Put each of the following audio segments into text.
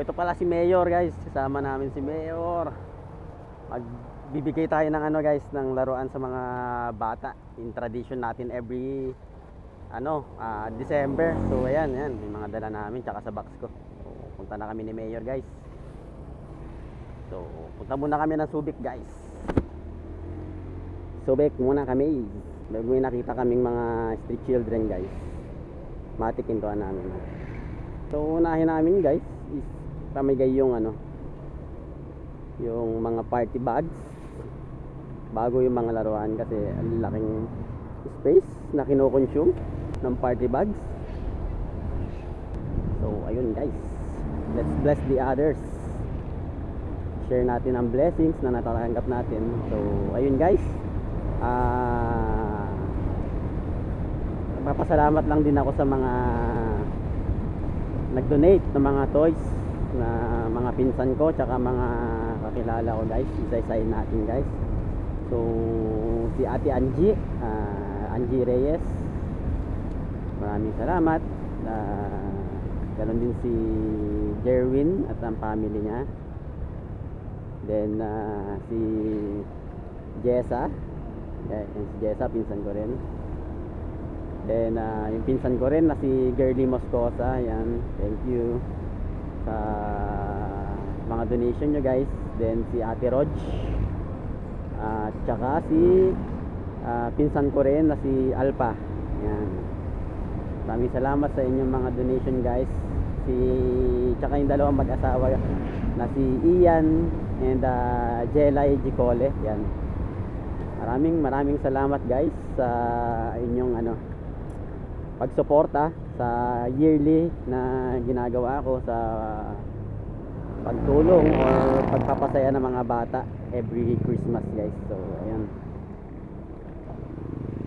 Ito pala si Mayor guys, kasama namin si Mayor. Magbibigay tayo ng ano guys, ng laruan sa mga bata. In tradition natin every ano, ah, December. So ayan, ayan, may mga dala namin tsaka sa box ko. So, punta na kami ni Mayor guys. So punta muna kami ng Subic guys. Subic muna kami. May nakita kaming mga street children guys. Matikintuan namin. So unahin namin guys pamigay yung ano yung mga party bags bago yung mga laruan kasi ang laking space na kinoconsume ng party bags. So ayun guys. Let's bless the others. Share natin ang blessings na natatanggap natin. So ayun guys. Ah Papasalamat lang din ako sa mga nag-donate ng mga toys na mga pinsan ko tsaka mga kakilala ko guys. Isa-isahin natin guys. So si ate Angie ah, Angie Reyes. Maraming salamat. Ah, ganon din si Jerwin at ang family niya. Then ah, si Jessa. Yeah, si Jessa pinsan ko rin. Then, ah, yung pinsan ko rin na si Girly Moscosa. Yan. Thank you sa mga donation nyo guys. Then, si Ate Rog. At tsaka si ah, pinsan ko rin na si Alpa. Yan. Maraming salamat sa inyong mga donation guys. Si, tsaka yung dalawang mag-asawa na si Ian and uh, Jelay Gicole. Yan. Maraming maraming salamat guys sa inyong ano pagsuporta sa yearly na ginagawa ko sa pagtulong or pagpapasaya ng mga bata every Christmas guys. So ayan.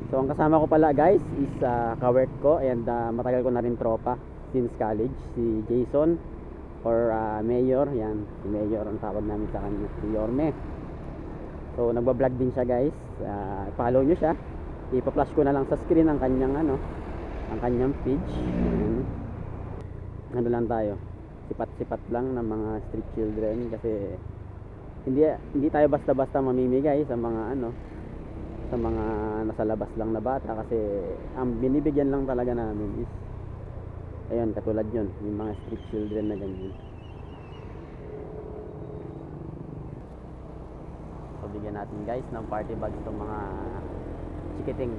So ang kasama ko pala guys is uh, kawork ko and uh, matagal ko na rin tropa since college. Si Jason or uh, Mayor. Yan si Mayor ang tawag namin sa kanya si Yorme. So nagba-vlog din siya guys. Uh, follow nyo siya. Ipa-flash ko na lang sa screen ang kanyang ano ang kanyang page Ayan. ano lang tayo sipat-sipat lang ng mga street children kasi hindi hindi tayo basta-basta mamimigay sa mga ano sa mga nasa labas lang na bata kasi ang binibigyan lang talaga namin is ayun katulad yun yung mga street children na ganyan so natin guys ng party bag itong mga chikiting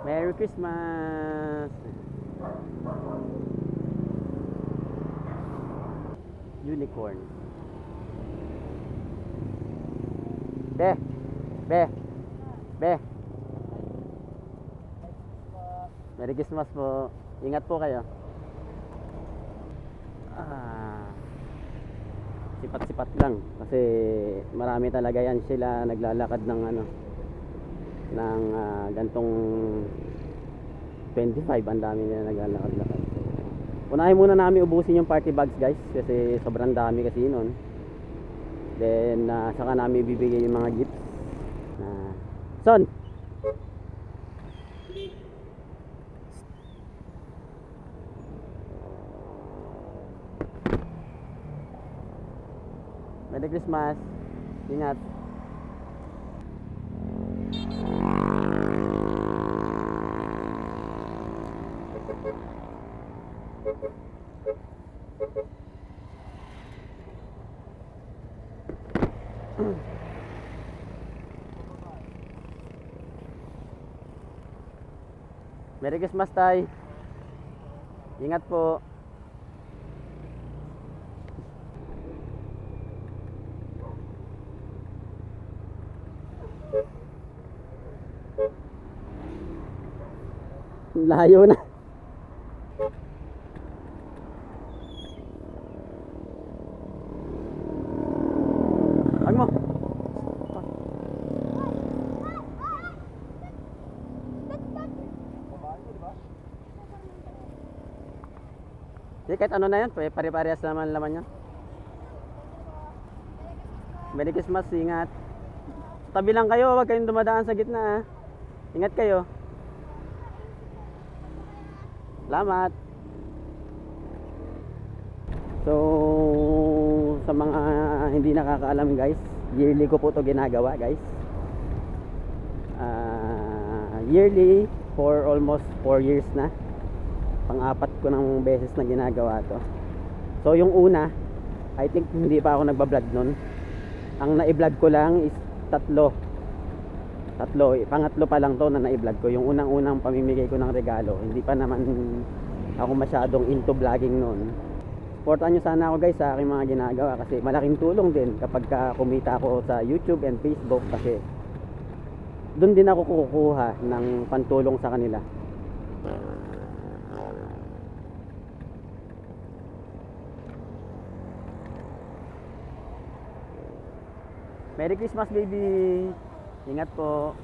Merry Christmas! Unicorn. Be! Be! Be! Merry Christmas po. Ingat po kayo. Ah, sipat-sipat lang kasi marami talaga yan sila naglalakad ng ano ng ah, gantong 25 ang dami nila naglalakad-lakad. Unahin muna namin ubusin yung party bags guys kasi sobrang dami kasi nun. Then ah, saka namin bibigay yung mga gifts Ah, son. Merry Christmas. Ingat Merry Christmas, Tay. Ingat po. Layo na. Wag mo. Hindi, kahit ano na yan, pare- pare-parehas naman laman yan. Merry Christmas, ingat. Tabi lang kayo, huwag kayong dumadaan sa gitna. ah. Ingat kayo. Salamat. So, sa mga hindi nakakaalam guys, yearly ko po to ginagawa guys. Ah, yearly for almost 4 years na. Pang-apat ko ng beses na ginagawa to. So, yung una, I think hindi pa ako nagba-vlog nun. Ang na-vlog ko lang is tatlo. Tatlo. eh, Pangatlo pa lang to na na-vlog ko. Yung unang-unang pamimigay ko ng regalo. Hindi pa naman ako masyadong into vlogging noon. Supportan nyo sana ako guys sa aking mga ginagawa kasi malaking tulong din kapag ka kumita ako sa YouTube and Facebook kasi doon din ako kukuha ng pantulong sa kanila. Merry Christmas baby! Ingat po!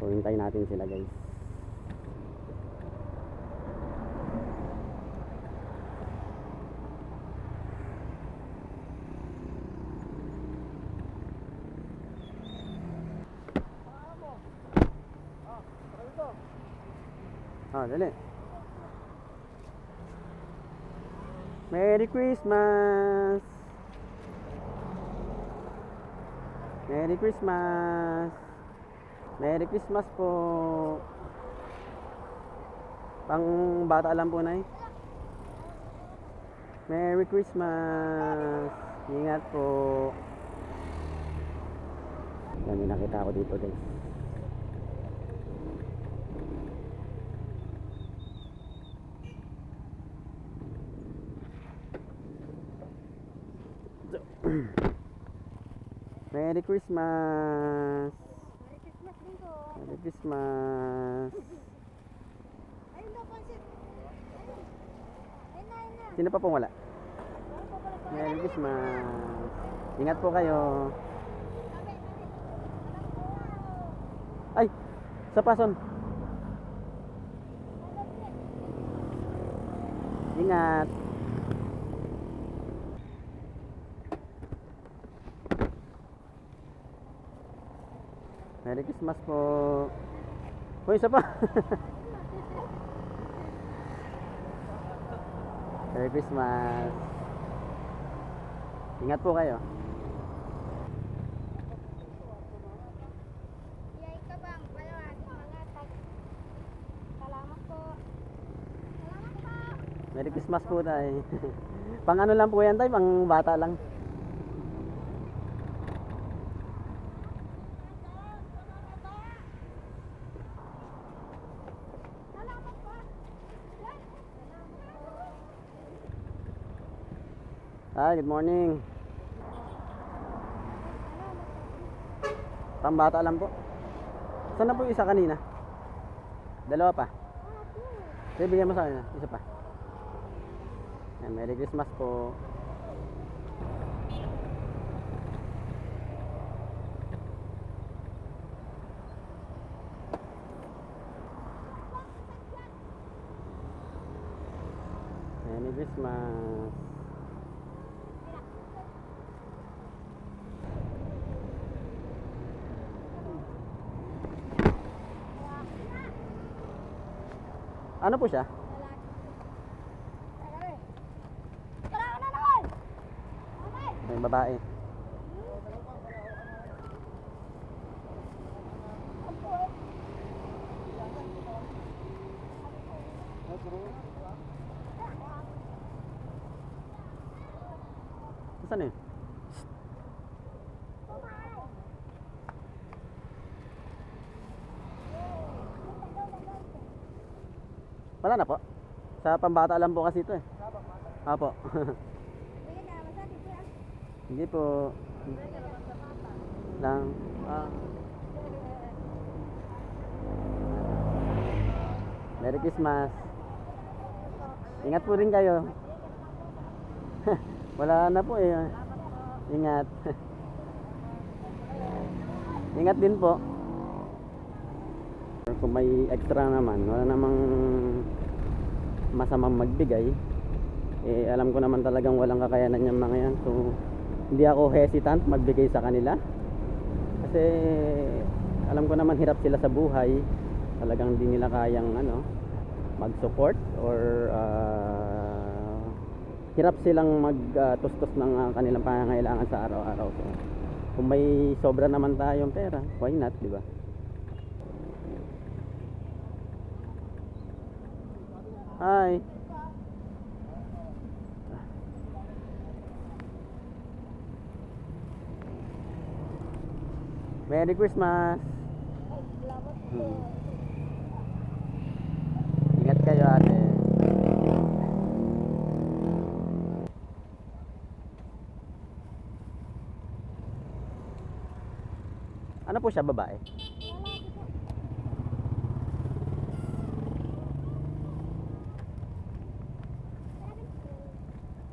So hintayin natin sila guys. Ah, dali. Merry Christmas! Merry Christmas! Merry Christmas po! Pang bata lang po na Merry Christmas! Ingat po! Yan, nakita ako dito guys. Merry Christmas! Merry Christmas din ko. Merry Christmas! Ayun daw, pansit. Ayun. Na, ayun na. Sino pa pong wala? Merry Christmas! Ingat po kayo! Ay! Sa pason! Ingat! Merry Christmas po! Uy, isa pa! Merry Christmas! Ingat po kayo! Merry Christmas po tayo. pang ano lang po yan tayo, pang bata lang. Hi, good morning. Pang bata lang po. Saan na po isa kanina? Dalawa pa. Sige, bigyan mo sa akin. Isa pa. Yan, Merry Christmas po. Merry Christmas. Ano po siya? May babae. Saan eh? Wala po. Sa pambata lang po kasi ito eh. Apo. Hindi po. Lang. Ah. Merry Christmas. Ingat po rin kayo. Wala na po eh. Ingat. Ingat din po. Kung may extra naman, wala namang masamang magbigay. Eh, alam ko naman talagang walang kakayanan yung mga yan. So, hindi ako hesitant magbigay sa kanila. Kasi alam ko naman hirap sila sa buhay. Talagang hindi nila kayang ano, mag-support or ah, hirap silang mag-tustos ng ah, kanilang pangangailangan sa araw-araw. So, kung may sobra naman tayong pera, why not, di ba? Hi. Merry Christmas. Hmm. Ingat kayo ate. Ano po siya, babae? Lalaki po.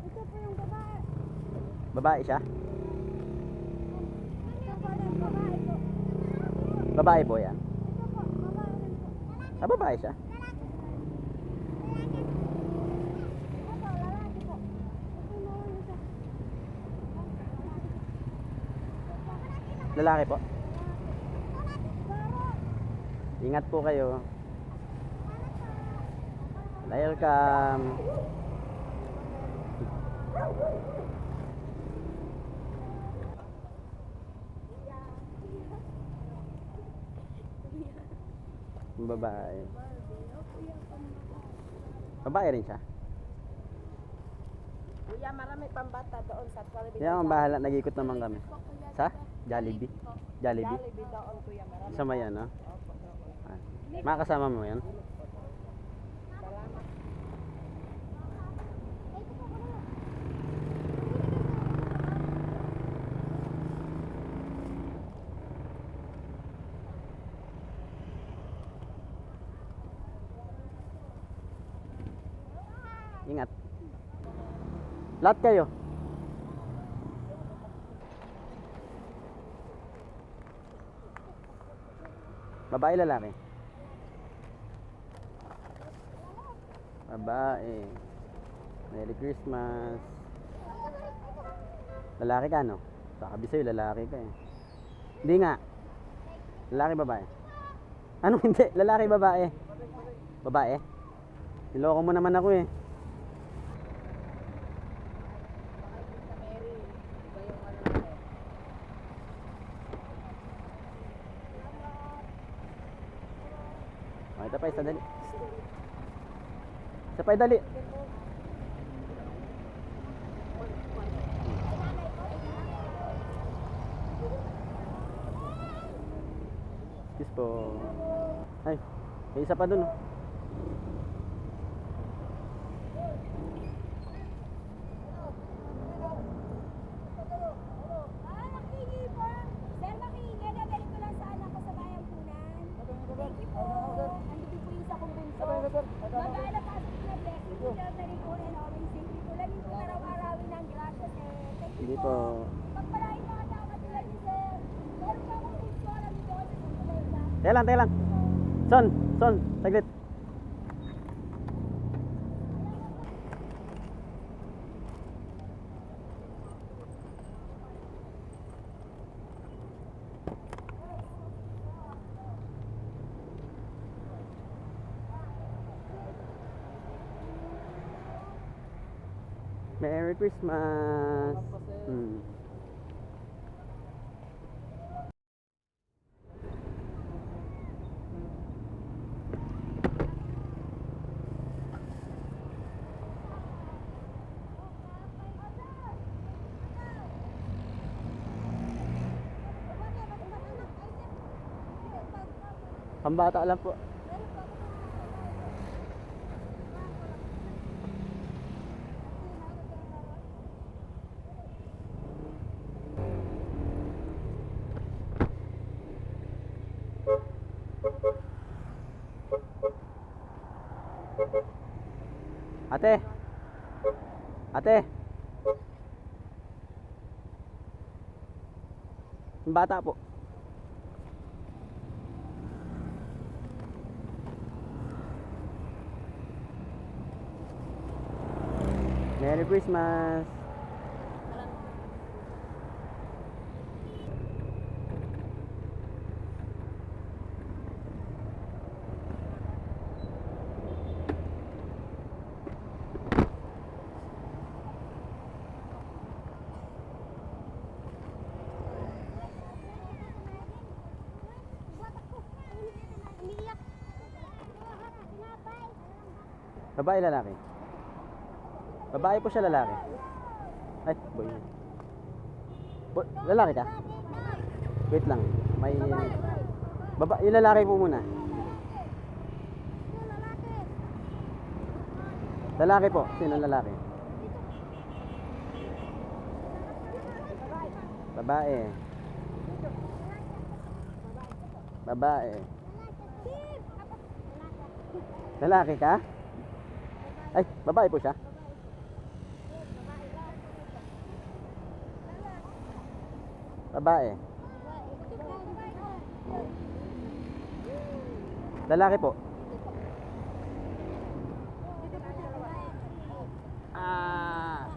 Ito po yung babae. Babae siya? Babae po. Yan? Ah, babae siya? Lalaki po. Ingat po kayo. Welcome. Babae. Babae rin siya. Kuya, marami pang bata doon sa Jollibee. Kaya ang bahala, nag-ikot naman kami. Sa? Jollibee? Jollibee? Jollibee doon, kuya, marami. Sa mayan, no? Makasama mo yan? Ingat. Lahat kayo. Babae lalaki? Babae. Merry Christmas. Lalaki ka no? Sabi sa'yo lalaki ka eh. Hindi nga. Lalaki babae. Ano hindi? Lalaki babae. Babae? Niloko mo naman ako eh. Oh, ito pa isa dali. Isa pa dali. Excuse po. Ay, may isa pa dun. oh. Ah, nakihingi po. Sir, nakihingi. Dadali ko lang sa anak ko sa bayang punan. Thank you po. Andito po yung sa kong bunso. Magana pa sa sila blessing. Dadali ko and always thank you po. Lagi po araw-arawin ng grasya, sir. Thank you Hindi po. po. Pagpalain mga tao katulad ni sir. Meron pa akong bunso. Alam niyo doon sa Sintulesa. Teka lang, teka lang. Son, son, saglit. Merry Christmas. Hmm. Pambata lang po. Ate. Ate. Bata po. Merry Christmas! Babae lalaki? Babae po siya, lalaki. Ay, boy. Bo- lalaki ka? Wait lang. May... Baba, yung lalaki po muna. Lalaki po. Sino lalaki? Babae. Babae. Lalaki ka? Ay, babae po siya. Babae. Lalaki po. Ah.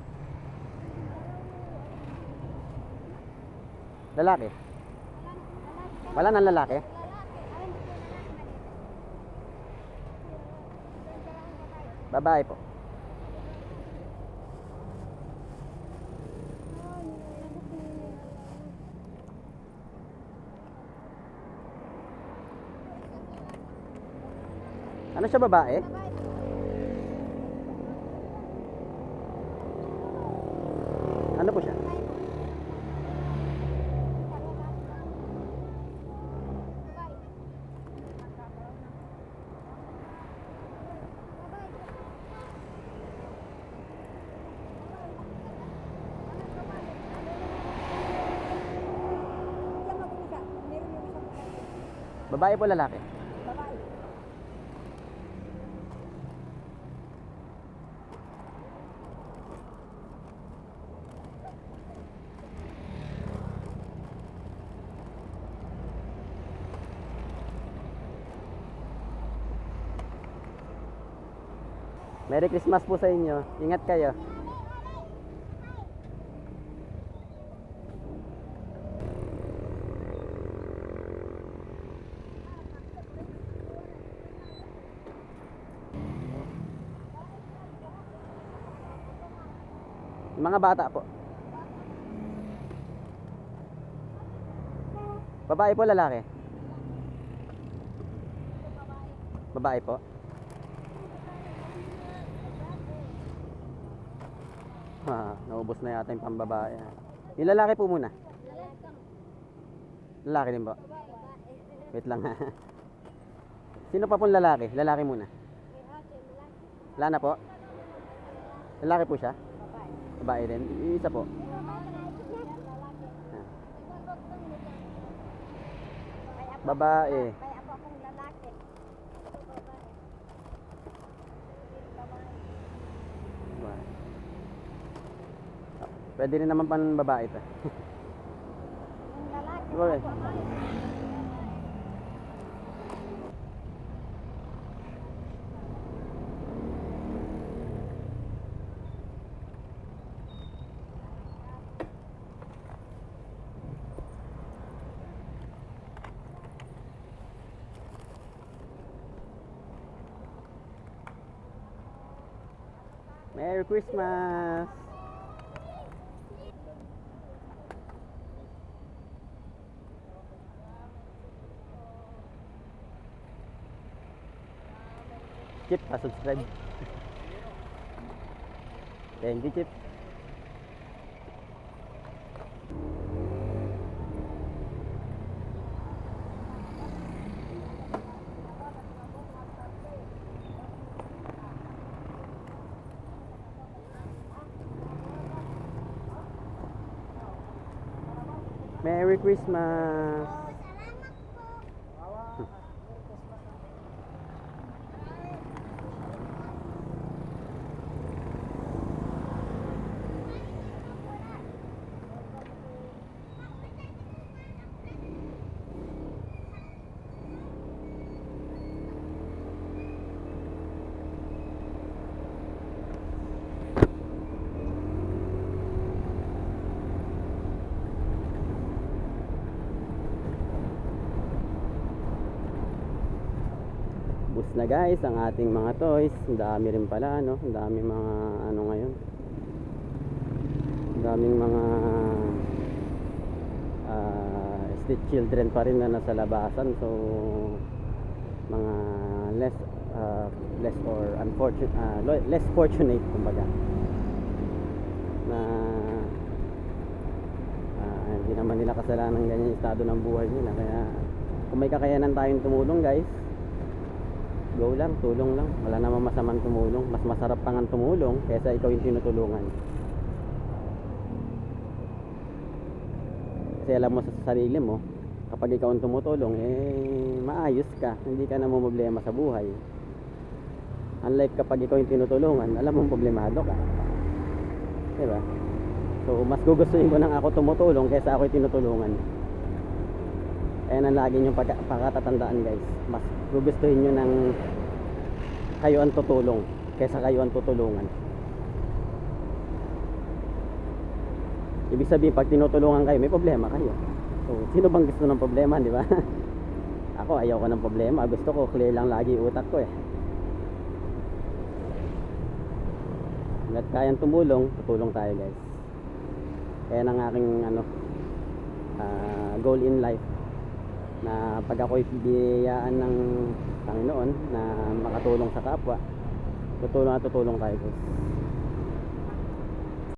Lalaki. Wala nang lalaki? Babae po. Ano siya babae? Ano po siya? Babae po lalaki? Merry Christmas po sa inyo. Ingat kayo. Mga bata po. Babae po lalaki? Babae po. Ha, naubos na yata yung pambabae. Yung lalaki po muna. Lalaki din po. Wait lang ha. Sino pa pong lalaki? Lalaki muna. Wala na po? Lalaki po siya? Babae. Yung isa po. Babae. Kaya ako akong lalaki. Babae. Ah, Pwede rin naman pan babae ito. Okay. Merry Christmas! Chip, pa-subscribe. Thank you, Chip. Merry Christmas! Na guys ang ating mga toys. Ang dami rin pala no. Ang dami mga ano ngayon. Ang daming mga ah, street children pa rin na nasa labasan. So mga less uh, less or unfortunate uh, less fortunate kumbaga na ah, hindi naman nila kasalanan ganyan yung estado ng buhay nila kaya kung may kakayanan tayong tumulong guys go lang, tulong lang. Wala namang masamang tumulong. Mas masarap pa nga tumulong kaysa ikaw yung tinutulungan. Kasi alam mo sa sarili mo kapag ikaw ang tumutulong eh maayos ka. Hindi ka na problema sa buhay. Unlike kapag ikaw yung tinutulungan alam mo problemado ka. Diba? So mas gugustuhin ko nang ako tumutulong kaysa ako yung tinutulungan ayan ang lagi nyo pagka, pagkatatandaan guys. Mas gugustuhin nyo ng kayo ang tutulong kaysa kayo ang tutulungan. Ibig sabihin pag tinutulungan kayo may problema kayo. So sino bang gusto ng problema di ba? Ako ayaw ko ng problema. Gusto ko clear lang lagi utak ko eh. Hanggat kayang tumulong tutulong tayo guys. Kaya ang aking ano ah, goal in life na pag ako'y biyayaan ng Panginoon na makatulong sa kapwa tutulong at tutulong tayo